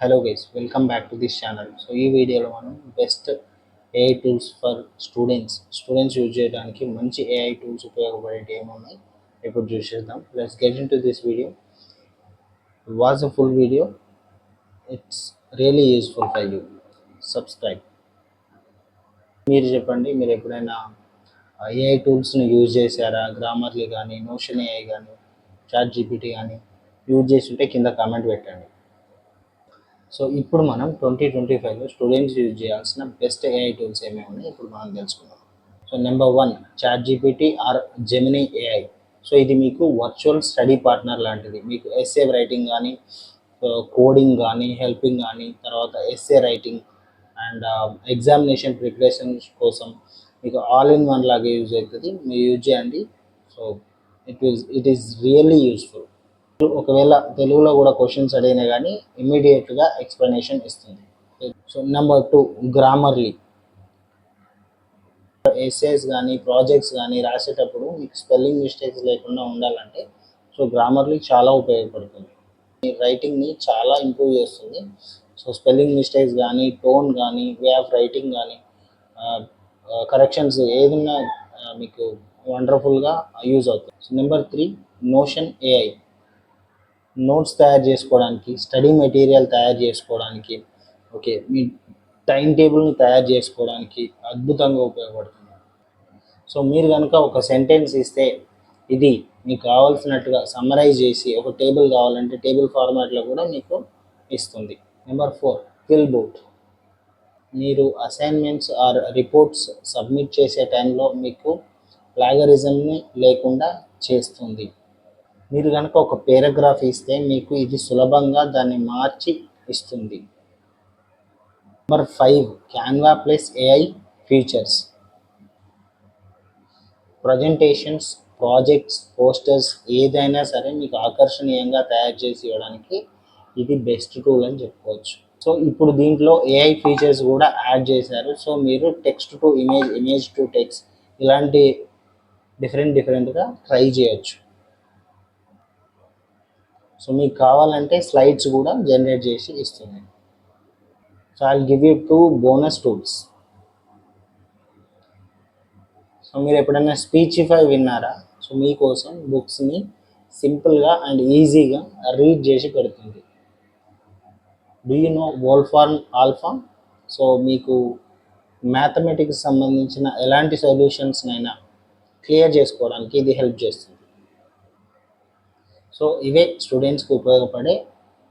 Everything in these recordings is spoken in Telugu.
Hello guys welcome back to this channel so ఈ వీడియోలో మనం best AI tools for students students use చేయడానికి మంచి ఏఐ టూల్స్ ఉపయోగపడేవి ఏమున్నాయి ఇప్పుడు చూసేద్దాం. Let's get into this video was a full video it's really useful for you subscribe మీరు చెప్పండి మీరు ఎప్పుడైనా ఏఐ టూల్స్ని యూజ్ చేశారా? గ్రామర్లీ కానీ నోషన్ ఏఐ కానీ చాట్ జీపీటీ కానీ యూజ్ చేసి ఉంటే కింద కామెంట్ పెట్టండి. సో ఇప్పుడు మనం ట్వంటీ ట్వంటీ ఫైవ్లో స్టూడెంట్స్ యూజ్ చేయాల్సిన బెస్ట్ ఏఐ టూల్స్ ఏమేమి ఉన్నాయి ఇప్పుడు మనం తెలుసుకుందాం. So number one chat GPT or Gemini AI so ఇది మీకు వర్చువల్ స్టడీ పార్ట్నర్ లాంటిది. మీకు ఎస్ఏ రైటింగ్ కానీ కోడింగ్ కానీ హెల్పింగ్ కానీ తర్వాత essay writing and examination preparation కోసం మీకు ఆల్ ఇన్ వన్ లాగా యూజ్ అవుతుంది. మీరు యూజ్ చేయండి. So it is it is really useful ఒకవేళ తెలుగులో కూడా క్వశ్చన్స్ అడిగినా కానీ ఇమ్మీడియట్గా ఎక్స్ప్లెనేషన్ ఇస్తుంది. So number two Grammarly essays కానీ ప్రాజెక్ట్స్ కానీ రాసేటప్పుడు మీకు స్పెల్లింగ్ మిస్టేక్స్ లేకుండా ఉండాలంటే సో గ్రామర్లీ చాలా ఉపయోగపడుతుంది. మీ రైటింగ్ని చాలా ఇంప్రూవ్ చేస్తుంది. సో స్పెల్లింగ్ మిస్టేక్స్ కానీ టోన్ కానీ వే ఆఫ్ రైటింగ్ కానీ కరెక్షన్స్ ఏదైనా మీకు వండర్ఫుల్గా యూజ్ అవుతుంది. So number three Notion AI notes తయారు చేసుకోవడానికి స్టడీ మెటీరియల్ తయారు చేసుకోవడానికి ఓకే మీ టైం టేబుల్ని తయారు చేసుకోవడానికి అద్భుతంగా ఉపయోగపడుతుంది. సో మీరు కనుక ఒక సెంటెన్స్ ఇస్తే ఇది మీకు కావాల్సినట్టుగా సమ్మరైజ్ చేసి ఒక టేబుల్ కావాలంటే టేబుల్ ఫార్మాట్లో కూడా మీకు ఇస్తుంది. నెంబర్ ఫోర్ ఫిల్ బూట్ మీరు అసైన్మెంట్స్ ఆర్ రిపోర్ట్స్ సబ్మిట్ చేసే టైంలో మీకు ప్లాగరిజంని లేకుండా చేస్తుంది. మీరు కనుక ఒక పేరాగ్రాఫ్ ఇస్తే మీకు ఇది సులభంగా దాన్ని మార్చి ఇస్తుంది. Number five Canva plus AI features presentations projects posters ఏదైనా సరే మీకు ఆకర్షణీయంగా తయారు చేసి ఇవ్వడానికి ఇది బెస్ట్ టూల్ అని చెప్పుకోవచ్చు. సో ఇప్పుడు దీంట్లో ఏఐ ఫీచర్స్ కూడా యాడ్ చేశారు. సో మీరు text to image image to text ఇలాంటి డిఫరెంట్ డిఫరెంట్గా ట్రై చేయొచ్చు. సో మీకు కావాలంటే స్లైడ్స్ కూడా జనరేట్ చేసి ఇస్తుంది so I give you two bonus tools so మీరు ఎప్పుడైనా స్పీచిఫై విన్నారా? సో మీకోసం బుక్స్ని సింపుల్గా అండ్ ఈజీగా రీడ్ చేసి పెడుతుంది. Do you know Wolfram Alpha so మీకు మ్యాథమెటిక్స్ సంబంధించిన ఎలాంటి సొల్యూషన్స్నైనా క్లియర్ చేసుకోవడానికి ఇది హెల్ప్ చేస్తుంది. సో ఇవే స్టూడెంట్స్కి ఉపయోగపడే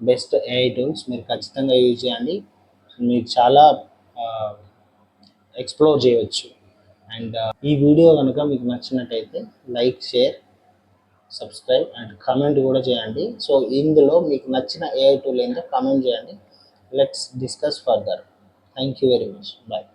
బెస్ట్ ఏఐ టూల్స్ మీరు ఖచ్చితంగా యూజ్ చేయండి. మీరు చాలా ఎక్స్ప్లోర్ చేయవచ్చు అండ్ ఈ వీడియో కనుక మీకు నచ్చినట్టయితే like share subscribe and comment కూడా చేయండి. సో ఇందులో మీకు నచ్చిన ఏఐ టూల్ ఏంటో కమెంట్ చేయండి. Let's discuss further thank you very much bye